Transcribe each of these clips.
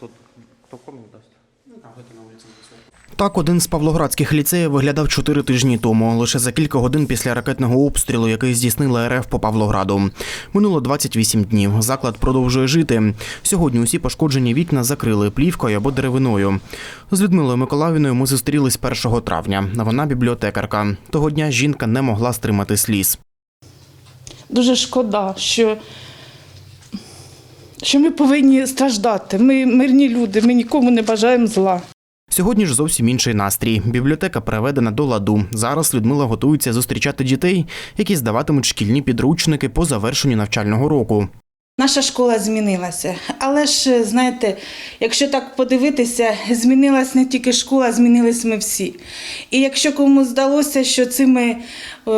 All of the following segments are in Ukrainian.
Тут хто комік дасть? Ну. Так, один з павлоградських ліцеїв виглядав чотири тижні тому, лише за кілька годин після ракетного обстрілу, який здійснила РФ по Павлограду. Минуло 28 днів. Заклад продовжує жити. Сьогодні усі пошкоджені вікна закрили плівкою або деревиною. З Людмилою Миколаївною ми зустрілись 1 травня. Вона бібліотекарка. Того дня жінка не могла стримати сліз. Дуже шкода, що, що ми повинні страждати. Ми мирні люди, ми нікому не бажаємо зла. Сьогодні ж зовсім інший настрій. Бібліотека переведена до ладу. Зараз Людмила готується зустрічати дітей, які здаватимуть шкільні підручники по завершенню навчального року. Наша школа змінилася. Але ж, знаєте, якщо так подивитися, змінилась не тільки школа, змінились ми всі. І якщо комусь здалося, що цими е,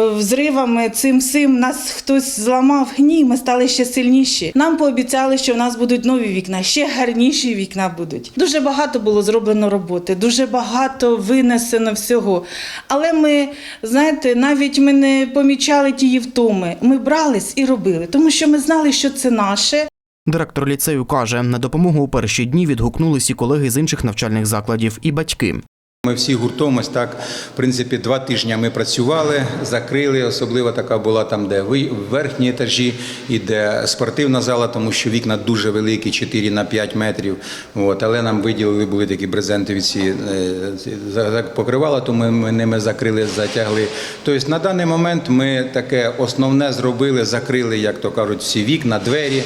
взривами, цим всім нас хтось зламав, ні, ми стали ще сильніші. Нам пообіцяли, що в нас будуть нові вікна, ще гарніші вікна будуть. Дуже багато було зроблено роботи, дуже багато винесено всього. Але ми, знаєте, навіть ми не помічали тієї втоми. Ми брались і робили, тому що ми знали, що це наше. Директор ліцею каже, на допомогу у перші дні відгукнулись і колеги з інших навчальних закладів, і батьки. Ми всі гуртом ось так, в принципі, два тижні ми працювали, закрили. Особливо така була там, де верхні етажі і де спортивна зала, тому що вікна дуже великі, 4 на 5 метрів. От, але нам виділили були такі брезентові ці е, покривала, то ми, ми ними закрили, затягли. Тобто на даний момент ми таке основне зробили, закрили, як то кажуть, всі вікна, двері.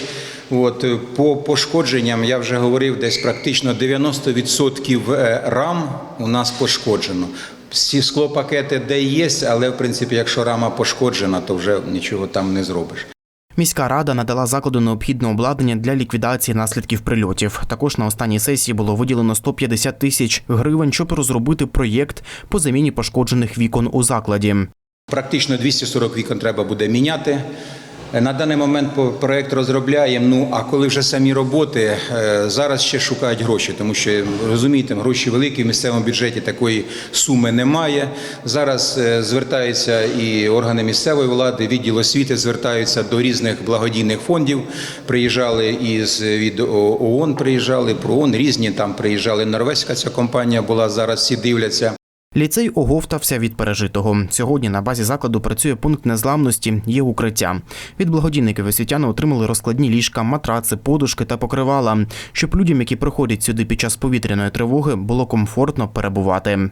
От е, по пошкодженням я вже говорив, десь практично 90% е, рам у нас пошкоджено. Всі склопакети де є, але в принципі, якщо рама пошкоджена, то вже нічого там не зробиш. Міська рада надала закладу необхідне обладнання для ліквідації наслідків прильотів. Також на останній сесії було виділено 150 тисяч гривень, щоб розробити проєкт по заміні пошкоджених вікон у закладі. Практично 240 вікон треба буде міняти. На даний момент проект розробляємо. Ну а коли вже самі роботи е, зараз ще шукають гроші, тому що розумієте, гроші великі в місцевому бюджеті такої суми немає. Зараз е, звертаються і органи місцевої влади, відділ освіти звертаються до різних благодійних фондів. Приїжджали із від ООН, приїжджали про ООН, різні там приїжджали. Норвезька ця компанія була зараз. Всі дивляться. Ліцей оговтався від пережитого. Сьогодні на базі закладу працює пункт незламності, є укриття. Від благодійників освітяни отримали розкладні ліжка, матраци, подушки та покривала, щоб людям, які приходять сюди під час повітряної тривоги, було комфортно перебувати.